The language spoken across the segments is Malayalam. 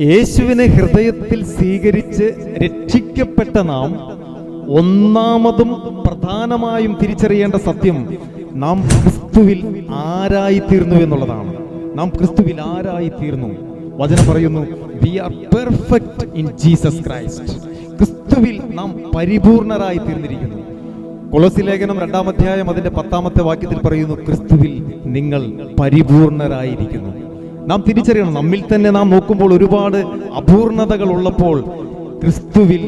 യേശുവിനെ ഹൃദയത്തിൽ സ്വീകരിച്ച് രക്ഷിക്കപ്പെട്ട നാം ഒന്നാമതും പ്രധാനമായും തിരിച്ചറിയേണ്ട സത്യം നാം ക്രിസ്തുവിൽ ആരായി തീർന്നു എന്നുള്ളതാണ്. നാം ക്രിസ്തുവിൽ ആരായി തീർന്നു വചനം പറയുന്നു we are perfect in Jesus Christ ക്രിസ്തുവിൽ നാം പരിപൂർണരായി തീർന്നിരിക്കുന്നു. കൊളസി ലേഖനം രണ്ടാം അധ്യായം അതിന്റെ പത്താമത്തെ വാക്യത്തിൽ പറയുന്നു ക്രിസ്തുവിൽ നിങ്ങൾ പരിപൂർണരായിരിക്കുന്നു. നാം തിരിച്ചറിയണം. നമ്മിൽ തന്നെ നാം നോക്കുമ്പോൾ ഒരുപാട് അപൂർണതകൾ ഉള്ളപ്പോൾ ക്രിസ്തുവിൽ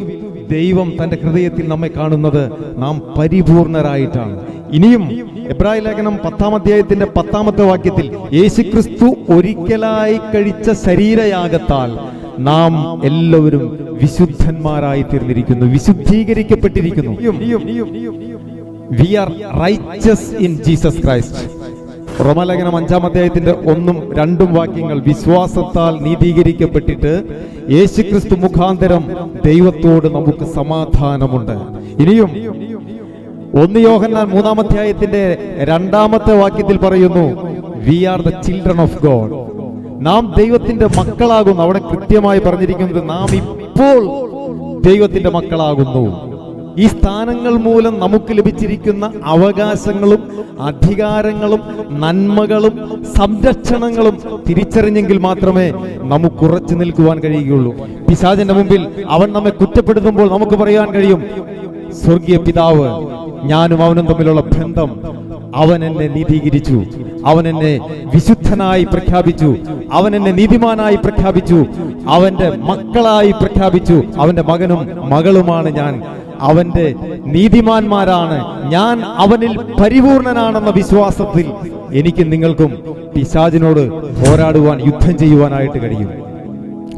ദൈവം തന്റെ ഹൃദയത്തിൽ നമ്മെ കാണുന്നത് നാം പരിപൂർണരായിട്ടാണ്. ഇനിയും എബ്രാഹിം ലേഖനം പത്താം അധ്യായത്തിന്റെ പത്താമത്തെ വാക്യത്തിൽ യേശു ക്രിസ്തു ഒരിക്കലായി കഴിച്ച ശരീരയാഗത്താൽ നാം എല്ലാവരും വിശുദ്ധന്മാരായി തീർന്നിരിക്കുന്നു വിശുദ്ധീകരിക്കപ്പെട്ടിരിക്കുന്നു. We are righteous in Jesus Christ റോമലേഖനം അഞ്ചാം അധ്യായത്തിന്റെ ഒന്നും രണ്ടും വാക്യങ്ങൾ വിശ്വാസത്താൽ നീതീകരിക്കപ്പെട്ടിട്ട് യേശുക്രിസ്തു മുഖാന്തരം ദൈവത്തോട് നമുക്ക് സമാധാനമുണ്ട്. ഇനിയും ഒന്ന് യോഹന്നാൻ മൂന്നാം അധ്യായത്തിന്റെ രണ്ടാമത്തെ വാക്യത്തിൽ പറയുന്നു we are the children of God നാം ദൈവത്തിന്റെ മക്കളാകുന്നു. അവിടെ കൃത്യമായി പറഞ്ഞിരിക്കുന്നത് നാം ഇപ്പോൾ ദൈവത്തിന്റെ മക്കളാകുന്നു. ഈ സ്ഥാനങ്ങൾ മൂലം നമുക്ക് ലഭിച്ചിരിക്കുന്ന അവകാശങ്ങളും അധികാരങ്ങളും നന്മകളും സംരക്ഷണങ്ങളും തിരിച്ചറിഞ്ഞെങ്കിൽ മാത്രമേ നമുക്ക് ഉറച്ചു നിൽക്കുവാൻ കഴിയുകയുള്ളൂ. പിശാചിന്റെ മുമ്പിൽ അവൻ നമ്മെ കുറ്റപ്പെടുത്തുമ്പോൾ നമുക്ക് പറയാൻ കഴിയും സ്വർഗീയ പിതാവ് ഞാനും അവനും തമ്മിലുള്ള ബന്ധം അവൻ എന്നെ നീതീകരിച്ചു. അവൻ എന്നെ വിശുദ്ധനായി പ്രഖ്യാപിച്ചു. അവൻ എന്നെ നീതിമാനായി പ്രഖ്യാപിച്ചു. അവന്റെ മക്കളായി പ്രഖ്യാപിച്ചു. അവന്റെ മകനും മകളുമാണ് ഞാൻ. അവന്റെ നീതിമാന്മാരാണ്. ഞാൻ അവനിൽ പരിപൂർണനാണെന്ന വിശ്വാസത്തിൽ എനിക്ക് നിങ്ങൾക്കും പിശാചിനോട് പോരാടുവാൻ യുദ്ധം ചെയ്യുവാനായിട്ട് കഴിയും.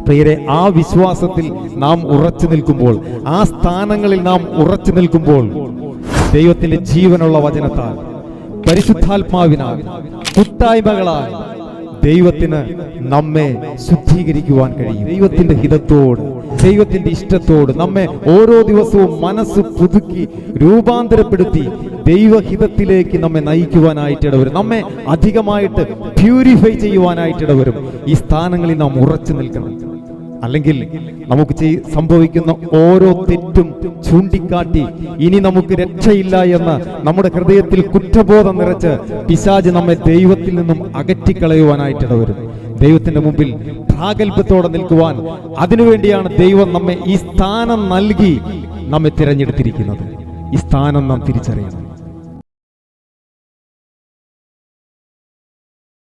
പ്രിയരെ ആ വിശ്വാസത്തിൽ നാം ഉറച്ചു നിൽക്കുമ്പോൾ ആ സ്ഥാനങ്ങളിൽ നാം ഉറച്ചു നിൽക്കുമ്പോൾ ദൈവത്തിന്റെ ജീവനുള്ള വചനത്താൽ പരിശുദ്ധാത്മാവിനാൽ കുത്തായ്മകളാൽ ദൈവത്തിന് നമ്മെ ശുദ്ധീകരിക്കുവാൻ കഴിയും. ദൈവത്തിന്റെ ഹിതത്തോട് ദൈവത്തിന്റെ ഇഷ്ടത്തോട് നമ്മെ ഓരോ ദിവസവും മനസ്സ് പുതുക്കി രൂപാന്തരപ്പെടുത്തി ദൈവഹിതത്തിലേക്ക് നമ്മെ നയിക്കുവാനായിട്ട് ഇടവരും. നമ്മെ അധികമായിട്ട് പ്യൂരിഫൈ ചെയ്യുവാനായിട്ട് ഇടവരും. ഈ സ്ഥാനങ്ങളിൽ നാം ഉറച്ചു നിൽക്കണം. അല്ലെങ്കിൽ നമുക്ക് സംഭവിക്കുന്ന ഓരോ തെറ്റും ചൂണ്ടിക്കാട്ടി ഇനി നമുക്ക് രക്ഷയില്ല എന്ന് നമ്മുടെ ഹൃദയത്തിൽ കുറ്റബോധം നിറച്ച് പിശാജ് നമ്മെ ദൈവത്തിൽ നിന്നും അകറ്റിക്കളയുവാനായിട്ട് വരും ദൈവത്തിന്റെ മുമ്പിൽ പ്രാഗൽഭ്യത്തോടെ നിൽക്കുവാൻ അതിനുവേണ്ടിയാണ് ദൈവം നമ്മെ ഈ സ്ഥാനം നൽകി നമ്മെ തിരഞ്ഞെടുത്തിരിക്കുന്നത്. ഈ സ്ഥാനം നാം തിരിച്ചറിയണം.